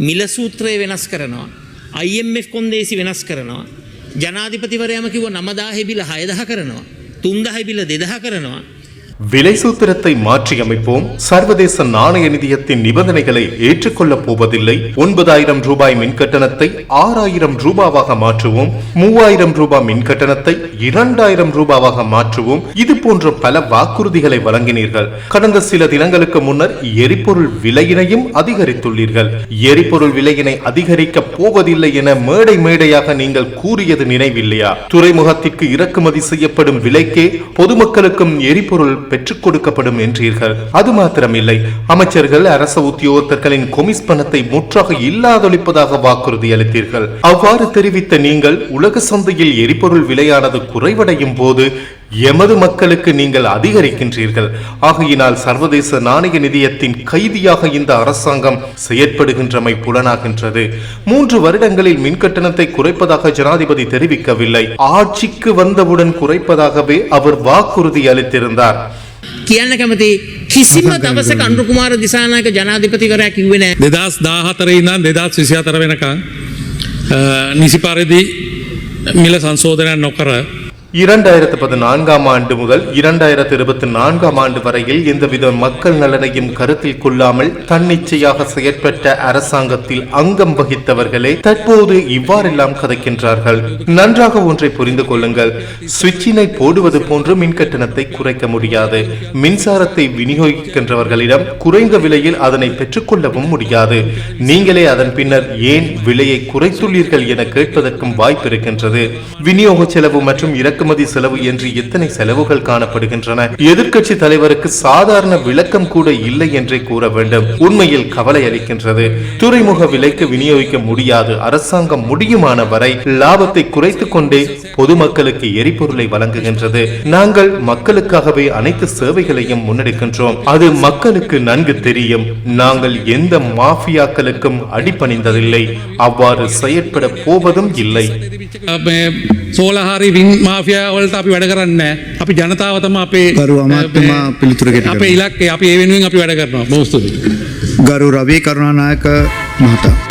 මිල සූත්‍රය වෙනස් කරනවා. IMF කොන්දේසි වෙනස් කරනවා. ජනාධිපතිවරයම කිව නමදාහෙ බිල හයදහ කරනවා. තුන්දහ බිල දෙදහ කරනවා. விலை சூத்திரத்தை மாற்றியமைப்போம் சர்வதேச நாணய நிதியத்தின் நிபந்தனைகளை ஏற்றுக்கொள்ளப் போவதில்லை. ஒன்பதாயிரம் ரூபாய் மின் கட்டணத்தை ஆறாயிரம் ரூபாவாக மாற்றுவோம். மூவாயிரம் ரூபாய் மின் கட்டணத்தை இரண்டாயிரம் ரூபாவாக மாற்றுவோம். இது போன்ற பல வாக்குறுதிகளை வழங்கினீர்கள். கடந்த சில தினங்களுக்கு முன்னர் எரிபொருள் விலையினையும் அதிகரித்துள்ளீர்கள். எரிபொருள் விலையினை அதிகரிக்க போவதில்லை என மேடை மேடையாக நீங்கள் கூறியது நினைவில்லையா? துறைமுகத்திற்கு இறக்குமதி செய்யப்படும் விலைக்கே பொதுமக்களுக்கும் எரிபொருள் பெற்றுக் கொடுக்கப்படும் என்றீர்கள். அது மாத்திரமில்லை. அமைச்சர்கள் அரச உத்தியோகத்தர்களின் கொமிஸ் பணத்தை முற்றாக இல்லாதொழிப்பதாக வாக்குறுதி அளித்தீர்கள். அவ்வாறு தெரிவித்த நீங்கள் உலக சந்தையில் எரிபொருள் விலையானது குறைவடையும் போது எமது மக்களுக்கு நீங்கள் அதிகரிக்கின்றீர்கள் ஆகையினால் சர்வதேச நாணய நிதியத்தின் கைதியாக இந்த அரசாங்கம் செயற்படுகின்றமை புலனாகின்றது மூன்று வருடங்களில் மின் கட்டணத்தை குறைப்பதாக ஜனாதிபதி தெரிவிக்கவில்லை ஆட்சிக்கு வந்தவுடன் குறைப்பதாகவே அவர் வாக்குறுதி அளித்திருந்தார் කියන්න කැමති කිසිම දවසක අන්ඩුකුමාර දිසානායක ජනාධිපතිවරයා කිව්වේ නෑ. දෙදස් දාහතර ඉඳන් දෙදස් විසි අතර වෙනකං නිසි පරිදි මිල සංශෝධනයක් නොකර இரண்டாயிரத்து பதினான்காம் ஆண்டு முதல் இரண்டாயிரத்து இருபத்தி நான்காம் ஆண்டு வரையில் எந்தவித மக்கள் நலனையும் கருத்தில் கொள்ளாமல் தன்னிச்சையாக செயற்பட்ட அரசாங்கத்தில் அங்கம் வகித்தவர்களே தற்போது இவ்வாறெல்லாம் கதைக்கின்றார்கள். நன்றாக ஒன்றை புரிந்து கொள்ளுங்கள். சுவிட்சினை போடுவது போன்று மின் கட்டணத்தை குறைக்க முடியாது. மின்சாரத்தை விநியோகிக்கின்றவர்களிடம் குறைந்த விலையில் அதனை பெற்றுக்கொள்ளவும் முடியாது. நீங்களே அதன் பின்னர் ஏன் விலையை குறைத்துள்ளீர்கள் என கேட்பதற்கும் வாய்ப்பு இருக்கின்றது. விநியோக செலவு மற்றும் இறக்க இறக்குமதி செலவு என்று எத்தனை செலவுகள் காணப்படுகின்றன? எதிர்கட்சி தலைவருக்கு சாதாரண விளக்கம் கூட இல்லை என்றே கூற வேண்டும். உண்மையில் கவலை அளிக்கின்றது. துறைமுக விலைக்கு விநியோகிக்க முடியாது. அரசாங்கம் முடியுமான வரை லாபத்தை குறைத்துக் கொண்டே பொதுமக்களுக்கு எரிபொருளை வழங்குகின்றது. நாங்கள் மக்களுக்காகவே அனைத்து சேவைகளையும் முன்னெடுக்கின்றோம். அது மக்களுக்கு நன்கு தெரியும். நாங்கள் எந்த மாஃபியாக்களுக்கும் அடிபணிந்ததில்லை. அவ்வாறு செயற்பட போவதும் இல்லை. சோலஹாரி வின் மாஃபியா වලට අපි වැඩ කරන්න අපි ජනතාවතම අපේ ගරු අමාත්‍යතුමා පිළිතුර ගෙට අපේ. ඉලක්කේ අපි ඒ වෙනුවෙන් අපි වැඩ කරනවා. බෝස්තුති ගරු රවී කරුණානායක මහතා